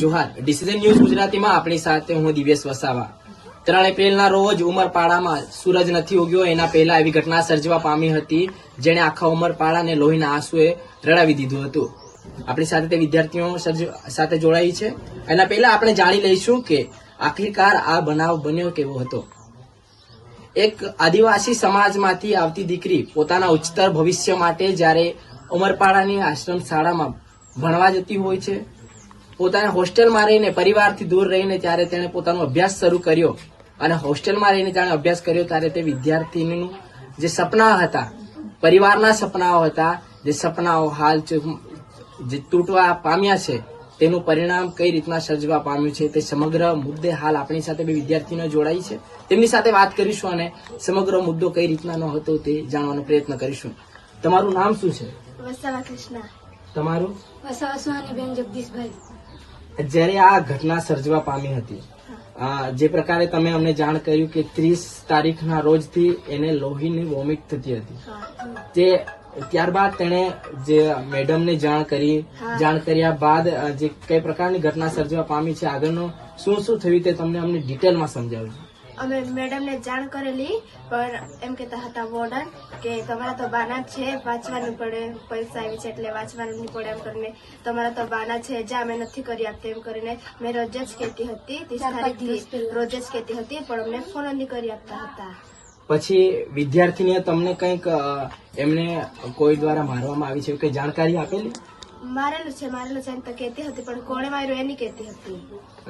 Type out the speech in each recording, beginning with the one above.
Johar, decision news ગુજરાતીમાં આપણી સાથે હું દિવ્યેશ વસાવા. ત્રણ એપ્રિલના રોજ ઉમરપાડામાં સૂરજ નથી ઉગ્યો, એના પહેલા એવી ઘટના સર્જવા પામી હતી, જેણે આખા ઉમરપાડાને લોહીના આંસુએ રડાવી દીધું હતું. આપણી સાથે તે વિદ્યાર્થીઓ સાથે જોડાઈ છે. એના પહેલા આપણે જાણી લઈશું કે આખિરકાર આ બનાવ બન્યો કેવો હતો. એક આદિવાસી સમાજમાંથી આવતી દીકરી પોતાના ઉચ્ચતર ભવિષ્ય માટે જ્યારે ઉમરપાડાની આશ્રમ શાળામાં ભણવા જતી હોય છે પોતાના હોસ્ટેલમાં રહીને પરિવારથી દૂર રહીને ત્યારે તેણે પોતાનો અભ્યાસ શરૂ કર્યો અને હોસ્ટેલમાં રહીને જાણે અભ્યાસ કર્યો ત્યારે તે વિદ્યાર્થીનું જે સપના હતા પરિવારના સપનાઓ હતા જે સપનાઓ હાલ જે તૂટવા પામ્યા છે તેનું પરિણામ કઈ રીતના સર્જવા પામ્યું છે તે સમગ્ર મુદ્દે હાલ આપણી સાથે બે વિદ્યાર્થીઓ જોડાઈ છે. તેમની સાથે વાત કરીશું અને સમગ્ર મુદ્દો કઈ રીતનાનો હતો તે જાણવાનો પ્રયત્ન કરીશું. તમારું નામ શું છે? વસાવા કૃષ્ણ. તમારું? વસાવા સુહાનીબેન જગદીશભાઈ. જ્યારે આ ઘટના સર્જવા પામી હતી જે પ્રકારે તમે અમને જાણ કર્યું કે ત્રીસ તારીખના રોજથી એને લોહીની વોમિટ થતી હતી. તે ત્યારબાદ તેણે જે મેડમને જાણ કરી જાણ કર્યા બાદ જે કઈ પ્રકારની ઘટના સર્જવા પામી છે આગળનો શું શું થયું તે તમને અમને ડિટેલમાં સમજાવજો. અમે મેડમને જાણ કરેલી પણ એમ કહેતા હતા વોર્ડન કે તમારા તો બાના જ છે વાંચવાનું પડે પૈસા આવી છે એટલે વાંચવાનું નહીં પડે એમ કરીને. તમારા તો બાના છે જા અમે નથી કરી આપતા એમ કરીને મેં રોજ જ કહેતી હતી ત્રીસ તારીખથી રોજ જ કહેતી હતી પણ અમને ફોન નહીં કરી આપતા હતા. પછી વિદ્યાર્થીને તમને કંઈક એમને કોઈ દ્વારા મારવામાં આવી છે કે જાણકારી આપેલી? મારેલું છે મારેલું છે એમ તો કહેતી હતી પણ કોણે માર્યું એની કહેતી હતી.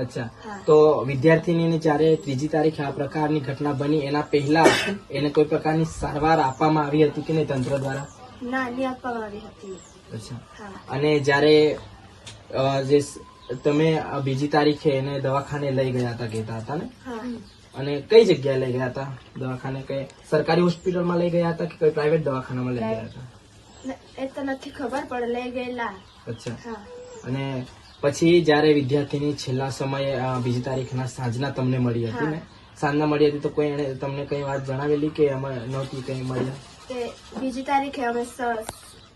અચ્છા. તો વિદ્યાર્થીની જ્યારે ત્રીજી તારીખે આ પ્રકારની ઘટના બની એના પહેલા એને કોઈ પ્રકારની સારવાર આપવામાં આવી હતી કે નહીં તંત્ર દ્વારા? ના નહીં આપવામાં આવી હતી. અચ્છા. અને જ્યારે જે તમે બીજી તારીખે એને દવાખાને લઈ ગયા હતા કહેતા હતા ને? અને કઈ જગ્યાએ લઈ ગયા હતા? દવાખાને કઈ સરકારી હોસ્પિટલમાં લઈ ગયા હતા કે કોઈ પ્રાઇવેટ દવાખાનામાં લઈ ગયા હતા? એ તો નથી ખબર પણ લઈ ગયેલા અચ્છા અને પછી જ્યારે વિદ્યાર્થીની છેલ્લા સમયે બીજી તારીખના સાંજના તમને મળી હતી ને? સાંજના મળી હતી તો કોઈ એણે તમને કઈ વાત જણાવેલી કે અમે નહોતી કઈ મળ્યા બીજી તારીખે અમે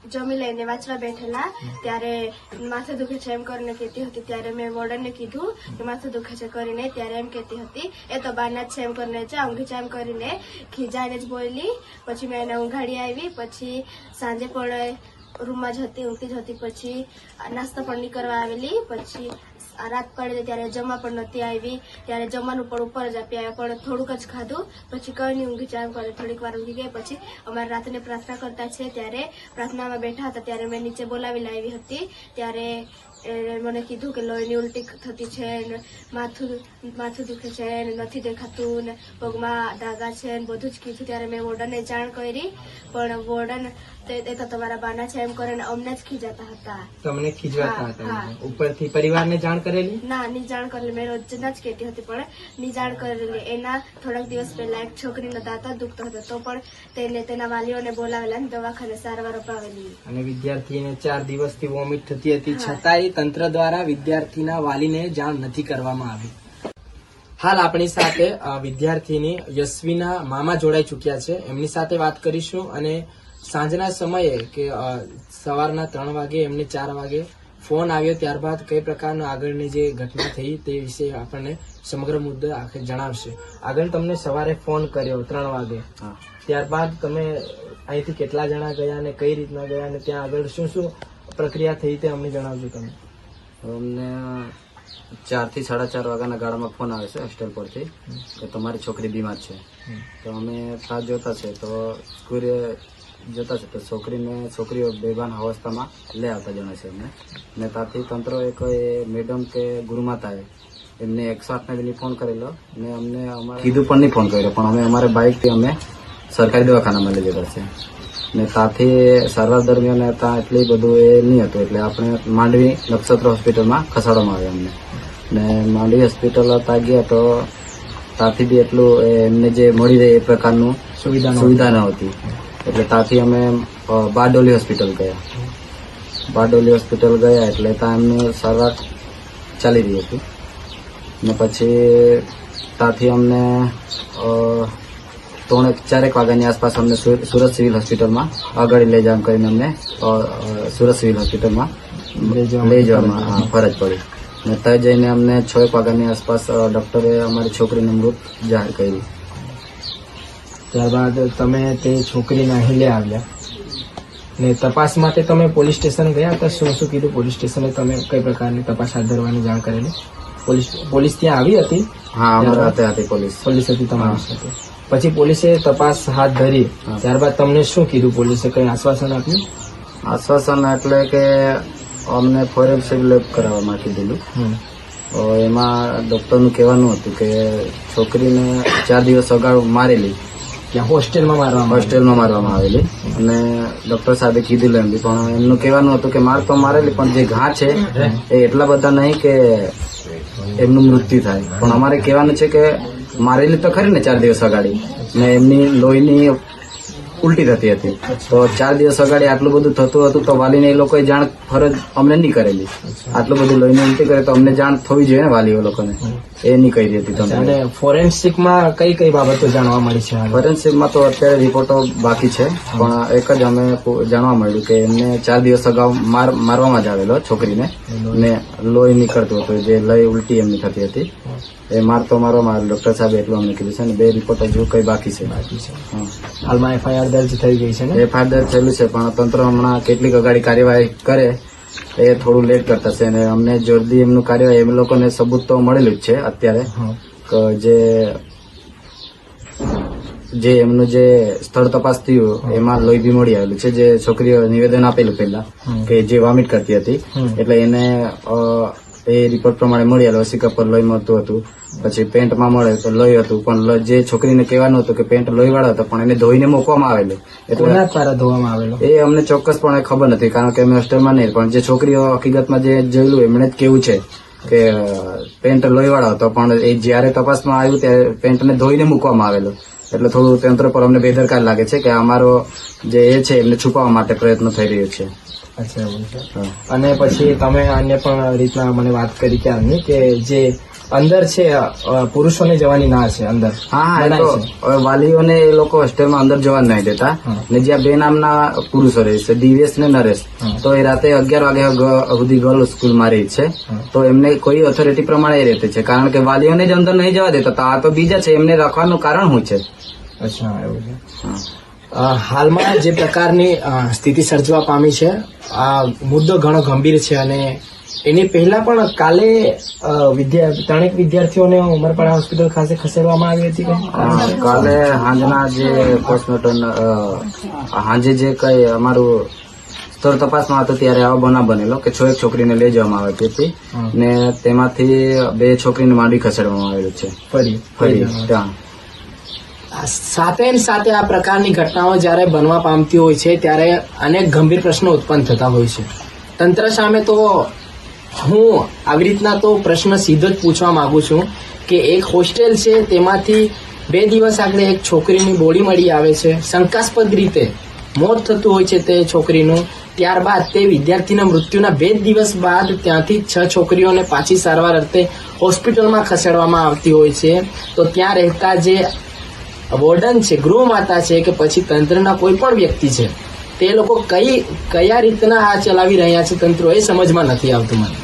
જમી લઈને વાંચવા બેઠેલા. ત્યારે માથું દુખે છે એમ કરીને કહેતી હતી. ત્યારે મેં વોર્ડનને કીધું કે માથું દુખે છે કરીને. ત્યારે એમ કહેતી હતી, એ તો બાના છે એમ કરીને જા, ઊંઘી જા, એમ કરીને ખીજાઈને જ બોલી. પછી મેં એને ઊંઘાડી આવી. પછી સાંજે પણ રૂમમાં જ હતી ઊંઘતી જ હતી. પછી નાસ્તો પણ નહીં કરવા આવેલી. પછી રાત પડેલી ત્યારે જમવા પણ નથી આવી. ત્યારે જમવાનું પણ ઉપર જ આપી આવ્યા, પણ થોડુંક જ ખાધું. પછી કઈ નહીં, ઊંઘી ચાલુ કરે. થોડીક વાર ઊંઘી ગઈ પછી અમારે રાતને પ્રાર્થના કરતા છે. ત્યારે પ્રાર્થનામાં બેઠા હતા. ત્યારે મેં નીચે બોલાવી લાવી હતી. ત્યારે એ મને કીધું કે લોહીની ઉલટી થતી છે ને માથું માથું દુખે છે ને નથી દેખાતું ને પગમાં ડાઘા છે ને બધું જ કીધું. ત્યારે મેં વોર્ડનને જાણ કરી પણ વોર્ડન એ તો તમારા બાના છે એમ કરીને અમને જ ખીજાતા હતા. તમને ખીજવાતા હતા ઉપરથી પરિવારને જાણ કરેલી? ના ની જાણ કરેલી. મેં રોજના જ કહેતી હતી પણ ની જાણ કરેલી. એના થોડાક દિવસ પહેલા એક છોકરીનો દાંતા દુખતો હતો તો પણ તેને તેના વાલીઓને બોલાવેલા દવાખાને સારવાર અપાવેલી. અને વિદ્યાર્થીને ચાર દિવસથી વોમિટ થતી હતી. હા. તંત્ર દ્વારા વિદ્યાર્થીના વાલીને જાણ નથી કરવામાં આવી. હાલ આપણી સાથે વિદ્યાર્થીની યશ્વીના મામા જોડાઈ ચૂક્યા છે. એમની સાથે વાત કરીશું અને સાંજના સમયે કે સવારના ત્રણ વાગે એમને ચાર વાગે ફોન આવ્યો ત્યારબાદ કઈ પ્રકારનો આગળની જે ઘટના થઈ તે વિશે આપણને સમગ્ર મુદ્દો આખે જણાવશે. આગળ તમને સવારે ફોન કર્યો ત્રણ વાગે. ત્યારબાદ તમે અહીંથી કેટલા જણા ગયા અને કઈ રીતના ગયા અને ત્યાં આગળ શું શું પ્રક્રિયા થઈ તે અમને જણાવજો તમે. અમને ચારથી સાડા ચાર વાગ્યાના ગાળામાં ફોન આવે છે હોસ્ટેલ પરથી. કે તમારી છોકરી બીમાર છે. તો અમે સાથ જોતા છે. તો સ્કૂલે જતા છે. તો છોકરીને છોકરીઓ બેભાન અવસ્થામાં લઈ આવતા જણાય છે અમને. ને ત્યાંથી તંત્ર એક એ મેડમ કે ગુરુમાતાએ એમને એકસો આઠને બી ફોન કરેલો. ને અમને અમારે કીધું પણ નહીં ફોન કર્યો. પણ અમે અમારે બાઇકથી અમે સરકારી દવાખાનામાં લઈ જતા છે. ને સાથે સારવાર દરમિયાન ત્યાં એટલી બધું એ નહીં હતું. એટલે આપણે માંડવી નક્ષત્ર હોસ્પિટલમાં ખસાડવામાં આવ્યા અમને. ને માંડવી હોસ્પિટલ હતા ગયા તો ત્યાંથી બી એટલું એમને જે મળી રહે એ પ્રકારનું સુવિધા સુવિધા ન હતી. એટલે ત્યાંથી અમે બારડોલી હોસ્પિટલ ગયા. બારડોલી હોસ્પિટલ ગયા એટલે ત્યાં એમનું સારવાર ચાલી રહી હતી. ને પછી ત્યાંથી અમને ત્રણ ચારેક વાગ્યાની આસપાસ અમને સુરત સિવિલ હોસ્પિટલમાં આગળ લઈ જવા કરીને અમને સુરત સિવિલ હોસ્પિટલમાં લઈ જવામાં ફરજ પડી. ને ત્યાં જઈને અમને છ એક વાગ્યાની આસપાસ ડૉક્ટરે અમારી છોકરીને મૃત જાહેર કરી ત્યારબાદ તમે તે છોકરીને અહીં લઈ આવ્યા. ને તપાસ માટે તમે પોલીસ સ્ટેશન ગયા હતા? શું શું કીધું પોલીસ સ્ટેશને તમે? કઈ પ્રકારની તપાસ હાથ ધરવાની જાણ કરેલી? પોલીસ પોલીસ ત્યાં આવી હતી? હા હતી પોલીસ. પોલીસ હતી તમારી સાથે. પછી પોલીસે તપાસ હાથ ધરી. ત્યારબાદ તમને શું કીધું પોલીસે? કઈ આશ્વાસન આપ્યું? આશ્વાસન એટલે કે અમને ફોરેન્સિક લેબ કરાવવા કીધેલું દીધું એમાં ડોક્ટરનું કહેવાનું હતું કે છોકરીને ચાર દિવસ અગાઉ મારેલી. ત્યાં હોસ્ટેલમાં મારવામાં હોસ્ટેલમાં મારવામાં આવેલી. અને ડોક્ટર સાહેબે કીધું એમ પણ એમનું કહેવાનું હતું કે માર તો મારેલી પણ જે ઘા છે એ એટલા બધા નહીં કે એમનું મૃત્યુ થાય. પણ અમારે કહેવાનું છે કે મારેલી તો ખરી ને ચાર દિવસ અગાડી. ને એમની લોહીની ઉલટી થતી હતી. તો ચાર દિવસ અગાડી આટલું બધું થતું હતું તો વાલીને એ લોકોએ જાણ ફરજ અમને નહીં કરેલી. આટલું બધું લઈને ઉલટી કરે તો અમને જાણ થવી જોઈએ ને વાલીઓ લોકોને. એ નહીં કરી હતી તમને અને ફોરેન્સિકમાં કઈ કઈ બાબતો જાણવા મળી છે? ફોરેન્સિકમાં તો અત્યારે રિપોર્ટો બાકી છે પણ એક જ અમે જાણવા મળ્યું કે એમને ચાર દિવસ અગાઉ માર મારવામાં જ આવેલો છોકરીને. ને લોહી નીકળતું હતું જે લઈ ઉલટી એમની થતી હતી. એ મારતો મારવામાં ડોક્ટર સાહેબ એટલું અમને કીધું છે અને બે રિપોર્ટ હજુ કઈ બાકી છે. હાલમાં એફઆઈઆર દર્જ થઈ ગઈ છે ને? એ ફાયદા થયેલું છે પણ તંત્ર હમણાં કેટલીક અગાડી કાર્યવાહી કરે એ થોડું લેટ કરતા છે અને અમને જલ્દી એમનું કાર્યવાહી એમ લોકોને સબૂત તો મળેલું જ છે અત્યારે. કે જે જે એમનું જે સ્થળ તપાસ થયું એમાં લોહી બી મળી આવેલું છે. જે છોકરીઓ નિવેદન આપેલું પહેલા કે જે વોમિટ કરતી હતી. એટલે એને એ રિપોર્ટ પ્રમાણે મળી આવેલું સિકપ પર લોહી મળતું હતું. પછી પેન્ટમાં મળે તો લોહી હતું પણ જે છોકરીને કહેવાનું હતું કે પેન્ટ લોહી વાળો હતો પણ એને ધોઈને મૂકવામાં આવેલું. એટલે દ્વારા ધોવામાં આવેલો? એ અમને ચોક્કસપણે ખબર નથી કારણ કે અમે હોસ્ટેલમાં નહીં પણ જે છોકરીઓ હકીકતમાં જે જોયેલું એમણે જ કેવું છે કે પેન્ટ પેન્ટ લોહીવાળો હતો પણ એ જ્યારે તપાસમાં આવ્યું ત્યારે પેન્ટને ધોઈને મૂકવામાં આવેલો. એટલે થોડું તંત્ર પર અમને બેદરકાર લાગે છે કે અમારો જે એ છે એમને છુપાવવા માટે પ્રયત્ન થઈ રહ્યો છે. અચ્છા એવું છે. અને પછી તમે અન્ય પણ રીતના મને વાત કરી કે આની કે જે અંદર છે પુરુષોને જવાની ના છે અંદર. હા વાલીઓને એ લોકો હોસ્ટેલમાં અંદર જવા નહીં દેતા. ને જ્યાં બે નામના પુરુષો રહે છે દિવેશ ને નરેશ. તો એ રાતે અગિયાર વાગ્યા સુધી ગર્લ સ્કૂલમાં રહી છે. તો એમને કોઈ ઓથોરિટી પ્રમાણે એ રહેતે છે. કારણ કે વાલીઓને જ અંદર નહીં જવા દેતા. તો આ તો બીજા છે. એમને રાખવાનું કારણ શું છે? અચ્છા એવું છે. હાલમાં જે પ્રકારની સ્થિતિ સર્જવા પામી છે આ મુદ્દો ઘણો ગંભીર છે અને એની પહેલા પણ કાલે વિદ્યા ત્રણેક વિદ્યાર્થીઓને ઉમરપાડા હોસ્પિટલ ખાતે ખસેડવામાં આવી હતી? કાલે હાંજના જે પોસ્ટમોર્ટમ હાંજે જે કઈ અમારું સ્તર તપાસમાં હતો ત્યારે આવો બનાવ બનેલો કે છ એક છોકરીને લઈ જવામાં આવી હતી. ને તેમાંથી બે છોકરીને માંડી ખસેડવામાં આવેલું છે ફરી ફરી ત્યાં સાથે સાથે આ પ્રકારની ઘટનાઓ જ્યારે બનવા પામતી હોય છે, ત્યારે અનેક ગંભીર પ્રશ્નો ઉત્પન્ન થતા હોય છે. તંત્ર સામે તો હું આવી રીતના તો પ્રશ્ન સીધો જ પૂછવા માંગુ છું કે એક હોસ્ટેલ છે, તેમાંથી બે દિવસ આગળ એક છોકરીની બોડી મળી આવે છે. શંકાસ્પદ રીતે મોત થતું હોય છે તે છોકરીનું. ત્યારબાદ તે વિદ્યાર્થીના મૃત્યુના બે દિવસ બાદ ત્યાંથી છ છોકરીઓને પાછી સારવાર અર્થે હોસ્પિટલમાં ખસેડવામાં આવતી હોય છે. તો ત્યાં રહેતા જે વોર્ડન છે ગૃહ માતા છે કે પછી તંત્રના કોઈ પણ વ્યક્તિ છે, તે લોકો કઈ, કયા રીતના આ ચલાવી રહ્યા છે તંત્રો એ સમજમાં નથી આવતું મને.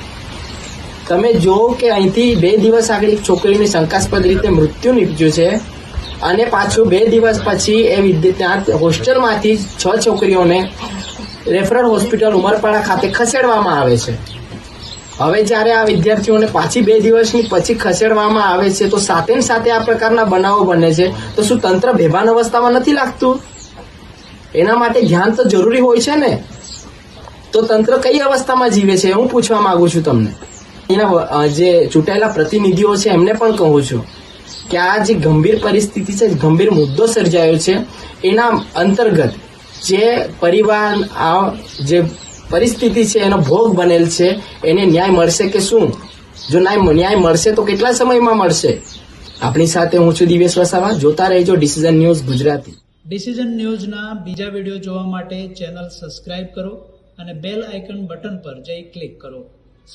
તમે જો કે અહીંથી બે દિવસ આગળ એક છોકરીની શંકાસ્પદ રીતે મૃત્યુ નીપજ્યું છે, અને પાછું બે દિવસ પછી એ વિદ્યાર્થી ત્યાં હોસ્ટેલમાંથી છ છોકરીઓને રેફરલ હોસ્પિટલ ઉમરપાડા ખાતે ખસેડવામાં આવે છે. હવે જ્યારે આ વિદ્યાર્થીઓને પાછી બે દિવસની પછી ખસેડવામાં આવે છે, તો સાથે સાથે આ પ્રકારના બનાવો બને છે. તો શું તંત્ર બેભાન અવસ્થામાં નથી લાગતું? એના માટે ધ્યાન તો જરૂરી હોય છે ને? તો તંત્ર કઈ અવસ્થામાં જીવે છે, હું પૂછવા માંગુ છું તમને. એના જે ચૂંટાયેલા પ્રતિનિધિઓ છે, એમને પણ કહું છું કે આ જે ગંભીર પરિસ્થિતિ છે, ગંભીર મુદ્દો સર્જાયો છે, એના અંતર્ગત જે પરિવાર, આ જે પરિસ્થિતિ છે, એનો ભોગ બનેલ છે, એને ન્યાય મળશે કે શું? જો ન્યાય મળશે તો કેટલા સમયમાં મળશે? આપણી સાથે હું છું દિવેશ વસાવા, જોતા રહેજો ડિસિઝન ન્યૂઝ ગુજરાતી. ડિસિઝન ન્યૂઝના બીજા વીડિયો જોવા માટે ચેનલ સબસ્ક્રાઇબ કરો અને બેલ આઇકન બટન પર જઈ ક્લિક કરો.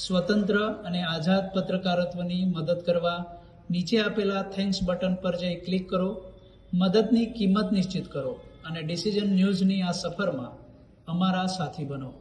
સ્વતંત્ર અને આઝાદ પત્રકારત્વની મદદ કરવા નીચે આપેલા થેન્ક્સ બટન પર જઈ ક્લિક કરો. મદદની કિંમત નિશ્ચિત કરો અને ડિસિઝન ન્યૂઝની આ સફરમાં અમારા સાથી બનો.